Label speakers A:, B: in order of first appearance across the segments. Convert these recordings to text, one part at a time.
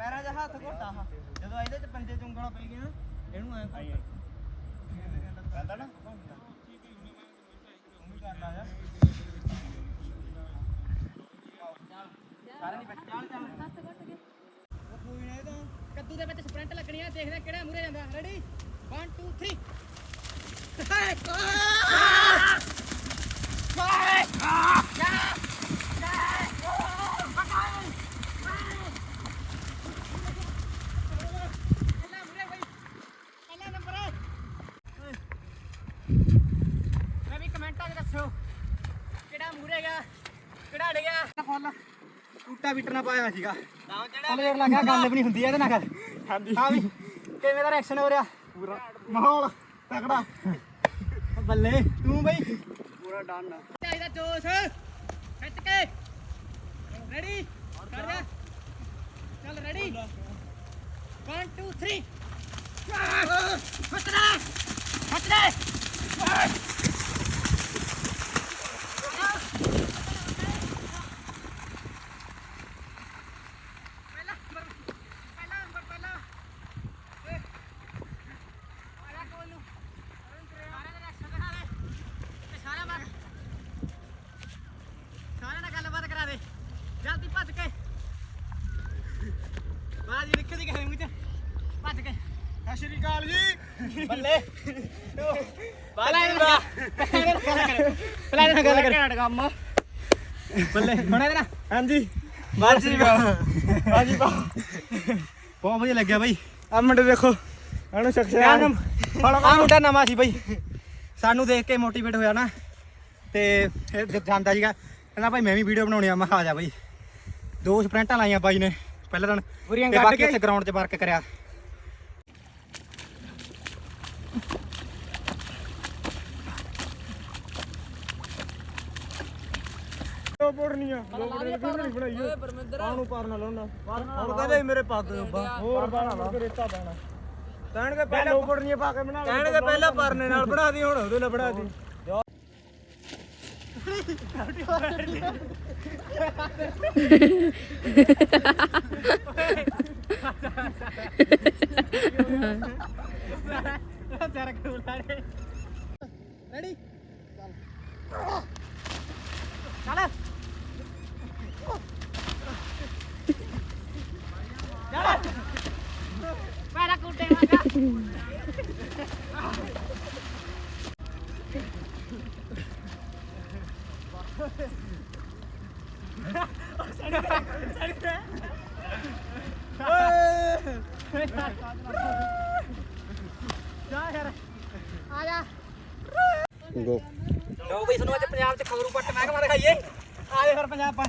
A: ਪੈਰਾਂ 'ਚ ਹੱਥ ਘੁੱਟਾ ਹਾਂ ਜਦੋਂ ਇਹਦੇ 'ਚ ਪੰਜੇ ਚ ਉਂਗਲਾਂ ਪਈ ਗਈਆਂ ਇਹਨੂੰ ਐਂ ਆਈ ਕਹਿੰਦਾ ਨਾ? ਤੂੰ ਵੀ ਕਰ ਲਾ ਜਾ ਸਾਰੇ ਨਹੀਂ ਬੱਚਾ ਚੱਲ ਉਹ ਕੋਈ ਨਾ ਤਾਂ
B: ਕੱਦੂ ਦੇ ਵਿੱਚ ਸਪ੍ਰਿੰਟ ਲੱਗਣੀ ਆ ਦੇਖਦੇ ਕਿਹੜਾ ਮੂਰੇ ਜਾਂਦਾ। ਰੈਡੀ 1 2 3 ਮੈਂ ਵੀ ਕਮੈਂਟਾਂ 'ਚ ਦੱਸੋ ਕਿਹੜਾ ਮੂਰੇ ਗਿਆ ਅੜ ਗਿਆ ਫੁੱਲ
A: ਟੂਟਾ ਨਾ ਪਾਇਆ ਸੀਗਾ।
B: ਨਾਮ
A: ਫੁੱਲ ਜੇਰ ਲੱਗਾ ਗੱਲ ਵੀ ਨਹੀਂ ਹੁੰਦੀ ਇਹਦੇ ਨਾਲ ਹਾਂਜੀ। ਹਾਂ ਵੀ ਕਿਵੇਂ ਦਾ ਰਿਐਕਸ਼ਨ ਹੋ ਰਿਹਾ? ਪੂਰਾ। ਮਾਹੌਲ ਤਕੜਾ। ਬੱਲੇ ਤੂੰ ਬਈ। ਪੂਰਾ ਡਨ
B: ਚਾਹੀਦਾ ਜੋਸ਼। ਖਿੱਚ ਕੇ। ਰੈਡੀ ਕਰ ਜਾ। ਚੱਲ ਰੈਡੀ 1 2 3 ਫਟਣਾ ਫਟਣਾ ਪਹਿਲਾ ਨੰਬਰ ਪਹਿਲਾ ਨੰਬਰ ਪਹਿਲਾ ਏ ਆਇਆ ਕੋਲ ਨੂੰ ਸਾਰੇ ਦੇ ਰੈਕਸ਼ਨ ਦਿਖਾ ਦੇ ਤੇ ਸਾਰਾ ਬਾਤ ਸਾਰਿਆਂ ਨਾਲ ਗੱਲਬਾਤ ਕਰਾ ਦੇ ਜਲਦੀ ਭੱਜ ਕੇ ਬਾਜੀ ਲਿਖ ਦੀ ਕਹੇ ਮੂੰਹ ਚ ਭੱਜ ਕੇ
A: ਸਤਿ ਸ਼੍ਰੀ ਅਕਾਲ ਜੀ
B: ਬੱਲੇ ਪਹਿਲਾਂ ਇਹ ਨਾ ਪਹਿਲਾਂ ਕਰ। ਪਹਿਲਾਂ ਇਹ ਗੱਲ ਕਰ।
A: ਘੈਂਟ ਕੰਮ।
B: ਬੱਲੇ। ਹੁਣ ਇਹਦੇ ਨਾਲ।
A: ਹਾਂਜੀ।
B: ਬਾਜੀ
A: ਹਾਂਜੀ ਬਾ
B: ਬਹੁਤ ਵਧੀਆ ਲੱਗਿਆ ਬਾਈ।
A: ਆ ਮੁੰਡੇ ਦੇਖੋ। ਇਹਨੂੰ ਸ਼ਖਸਿਆ
B: ਆ ਮੁੰਡਾ ਨਵਾਂ ਸੀ ਬਾਈ। ਸਾਨੂੰ ਦੇਖ ਕੇ ਮੋਟੀਵੇਟ ਹੋਇਆ ਨਾ। ਤੇ ਜਦ ਸੀਗਾ। ਕਹਿੰਦਾ ਭਾਈ ਮੈਂ ਵੀ ਵੀਡੀਓ ਬਣਾਉਣੀ ਆ। ਮੈਂ ਆ ਜਾ ਬਾਈ। ਦੋ ਸਪ੍ਰਿੰਟਾਂ ਲਾਈਆਂ ਬਾਈ ਨੇ। ਪਹਿਲੇ ਦਿਨ।
A: ਕੱਢ ਕੇ।
B: ਇੱਥੇ ਗਰਾਊਂਡ 'ਚ ਵਰਕ ਕਰਿਆ।
A: ਦੋ ਪੜਨੀਆਂ ਦੋ ਪੜਨੀਆਂ ਨਹੀਂ ਬਣਾਈ ਓਏ ਪਰਮਿੰਦਰ ਆਹ ਨੂੰ ਪਾਰ ਨਾ ਲਾਉਣਾ ਹੁਣ ਕਹਿੰਦੇ ਮੇਰੇ ਪੱਗ ਉੱਬਾ ਹੋਰ ਬਾਣਾ ਰੇਤਾ ਬਾਣਾ ਕਹਿਣਗੇ ਪਹਿਲਾਂ ਦੋ ਪੜਨੀਆਂ ਪਾ ਕੇ ਬਣਾ ਕਹਿਣਗੇ ਪਹਿਲਾਂ ਪਰਨੇ ਨਾਲ ਬਣਾ ਦੀ ਹੁਣ ਉਹਦੇ ਨਾਲ ਬਣਾ ਦੀ
B: ਰੈਡੀ ਚੱਲ ਚੱਲ ਚੱਲ ਪੈਰਾ ਕੁੱਟੇ ਵਾਗਾ ਜਾ ਯਾਰ ਆ ਜਾ
A: ਗੋ।
B: ਲੋ ਬਈ ਸਾਨੂੰ ਅੱਜ ਪੰਜਾਬ ਚ ਖਬਰੂ ਪੱਟ ਮਹਿਕਮਾ ਦਿਖਾਈਏ। ਆ ਜਾ ਫਿਰ ਪੰਜਾਬ ਪਾ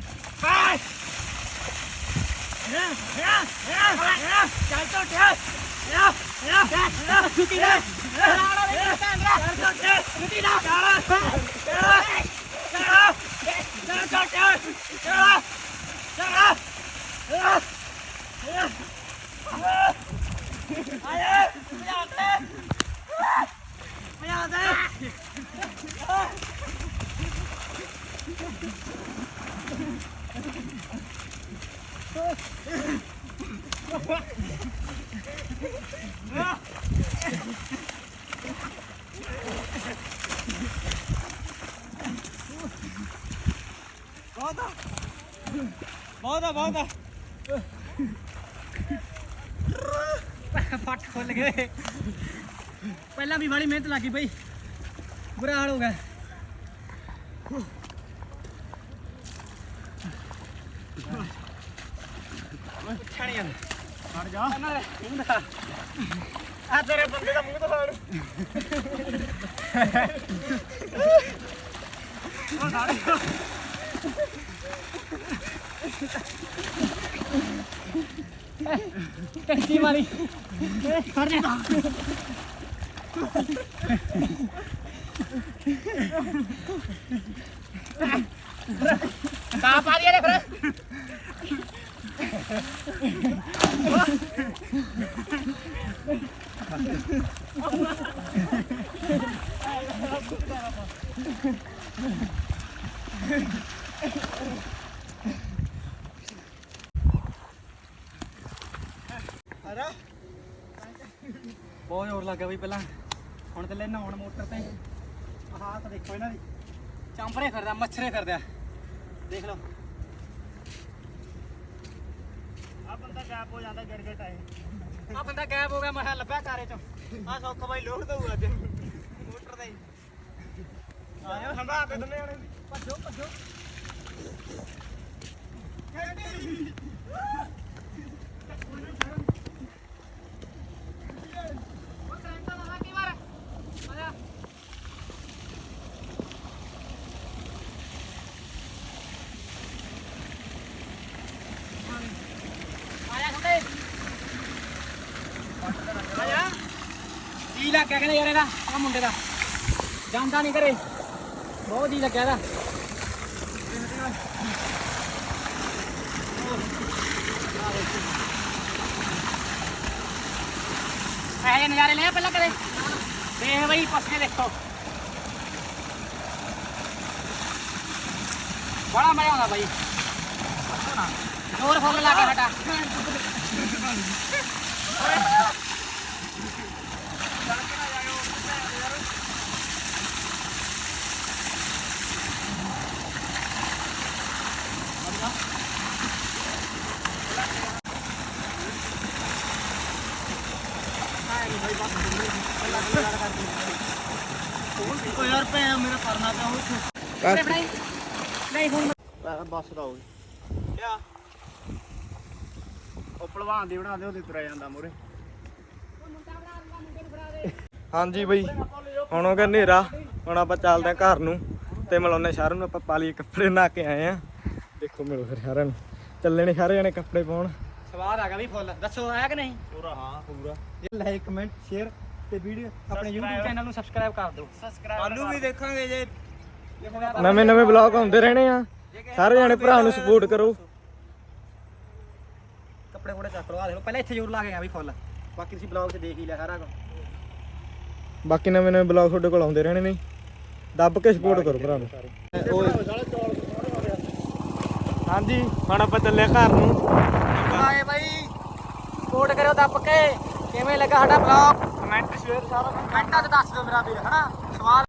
B: ਚੱਲ ਝੋਟਿਆ ਸੁਕੀ ਨਾ ਸੁਕੀ ਨਾ
A: ਬਹੁਤ ਆ ਬਹੁਤ ਆ
B: ਫੱਟ ਖੁੱਲ ਗਏ। ਪਹਿਲਾਂ ਵੀ ਬੜੀ ਮਿਹਨਤ ਲੱਗੀ ਬਈ। ਬੁਰਾ ਹਾਲ ਹੋ ਗਿਆ। ਉੱਠਿਆ ਨਹੀਂ ਜਾਂਦਾ।
A: ਹਟ ਜਾ।
B: ਦੇ
A: ਆ ਤੇਰੇ ਬੰਦੇ ਦਾ ਮੂੰਹ ਦਿਖਾਣ
B: ਟੱਕੀ ਮਾਰੀ ਖੜ ਜਾ ਕਾ ਪਾ ਦਿਆ ਰੇ ਫਿਰ ਅਰੇ ਬਹੁਤ ਜ਼ੋਰ ਲੱਗ ਬਈ ਪਹਿਲਾਂ। ਹੁਣ ਤੇ ਲੈ ਨਹਾਉਣ ਮੋਟਰ ਤੇ। ਆਹ ਤਾਂ ਦੇਖੋ ਇਹਨਾਂ ਦੀ। ਚਾਂਪਰੇ ਫਿਰਦਾ ਮੱਛਰੇ ਫਿਰਦਾ। ਦੇਖ ਲਓ।
A: ਆ ਬੰਦਾ ਗੈਪ ਹੋ ਜਾਂਦਾ ਗਿਰ ਟਾਏ
B: ਆ ਬੰਦਾ ਗਾਇਬ ਹੋ ਗਿਆ ਮੈਂ ਲੱਭਿਆ ਕਾਰੇ ਚੋਂ।
A: ਆ ਸੌਖ ਬਾਈ ਲੋੜ ਦਊ ਅੱਜ। ਮੋਟਰ ਤੇ ਆਇਆ ਸੰਭਾ ਤੇ ਦੰਨੇ ਆਣੇ
B: ਭੱਜੋ ਭੱਜੋ। ਆਇਆ ਛੋਟੇ ਆਇਆ ਜੀ ਲੱਗਿਆ ਕਹਿੰਦੇ ਯਾਰ ਇਹਦਾ? ਆ ਮੁੰਡੇ ਦਾ। ਜਾਂਦਾ ਨਹੀਂ ਘਰੇ। ਬਹੁਤ ਜੀ ਲੱਗਿਆ ਇਹਦਾ। ਇਹ ਨਜ਼ਾਰੇ ਲੈ ਪਹਿਲਾਂ ਕਰੇ ਦੇਖ ਬਈ, ਪੱਛੇ ਦੇਖੋ। ਬੜਾ ਮਜ਼ਾ ਆਉਂਦਾ ਬਾਈ। ਜ਼ੋਰ ਫੁੱਲ ਲਾ ਕੇ ਹਟਾ।
A: ਓ ਯਾਰ ਭੈਣ ਮੇਰਾ ਪਰਨਾ ਪਿਆ ਉਹ
B: ਨਹੀਂ ਬਣਾਈ। ਨਹੀਂ ਹੁਣ
A: ਬੱਸ ਦਾ ਹੋ ਗਿਆ। ਉਹ ਭਲਵਾਨ ਦੀ ਬਣਾਦੇ ਉਹਦੇ ਤੁਰਿਆ ਜਾਂਦਾ ਮੂਰੇ ਹਾਂਜੀ ਬਈ ਹੁਣ ਹੋ ਗਿਆ ਹਨੇਰਾ ਹੁਣ ਆਪਾਂ ਚੱਲਦੇ ਆ ਘਰ ਨੂੰ। ਤੇ ਮਿਲਾਉਣੇ ਸ਼ਹਿਰ ਨੂੰ ਆਪਾਂ ਪਾ ਲਈਏ ਕੱਪੜੇ ਨਾ ਕੇ ਆਏ ਆ ਦੇਖੋ ਮਿਲੋ ਫਿਰ ਸਾਰਿਆਂ ਨੂੰ। ਚੱਲੇ ਨੇ ਸਾਰੇ ਜਣੇ ਕੱਪੜੇ ਪਾਉਣ।
B: ਸਵਾਦ ਆ ਗਿਆ ਵੀ ਫੁੱਲ। ਦੱਸੋ ਆਇਆ ਕਿ ਨਹੀਂ?
A: ਪੂਰਾ ਹਾਂ ਪੂਰਾ।
B: ਲਾਈਕ ਕਮੈਂਟ ਸ਼ੇਅਰ ਤੇ ਵੀਡੀਓ ਆਪਣੇ YouTube ਚੈਨਲ ਨੂੰ ਸਬਸਕ੍ਰਾਈਬ ਕਰ ਦਿਓ।
A: ਆਲੂ ਵੀ ਦੇਖਾਂਗੇ ਜੇ
B: ਨਵੇਂ
A: ਨਵੇਂ ਬਲੌਗ ਆਉਂਦੇ ਰਹਿਣੇ ਆ। ਸਾਰੇ ਜਣੇ ਭਰਾ ਨੂੰ ਸਪੋਰਟ ਕਰੋ।
B: ਕੱਪੜੇ ਕੋੜੇ ਚੱਕ ਲਓ ਆ ਦੇਖ ਲਓ ਪਹਿਲਾਂ ਇੱਥੇ ਜ਼ੋਰ ਲਾ ਕੇ ਆ ਵੀ ਫੁੱਲ ਬਾਕੀ ਤੁਸੀਂ ਬਲੌਗ 'ਚ ਦੇਖ ਹੀ ਲਿਆ ਸਾਰਾ ਕੁਝ
A: ਬਾਕੀ ਨਵੇਂ ਨਵੇਂ ਬਲੌਗ ਤੁਹਾਡੇ ਕੋਲ ਆਉਂਦੇ ਰਹਿਣੇ ਨੇ। ਦੱਬ ਕੇ ਸਪੋਰਟ ਕਰੋ ਭਰਾ ਨੂੰ। ਹਾਂਜੀ ਹੁਣ ਆਪਾਂ ਚੱਲੇ ਘਰ ਨੂੰ।
B: ਆਏ ਬਾਈ ਸਪੋਰਟ ਕਰਿਓ ਦੱਬ ਕੇ। ਕਿਵੇਂ ਲੱਗਾ ਸਾਡਾ ਬਲੌਗ
A: ਕਮੈਂਟ ਸ਼ੇਅਰ ਸਾਰਾ
B: ਕਮੈਂਟਾਂ 'ਚ ਦੱਸ ਦਿਓ ਮੇਰਾ ਵੀਰ ਹਨਾ? ਸਵਾਲ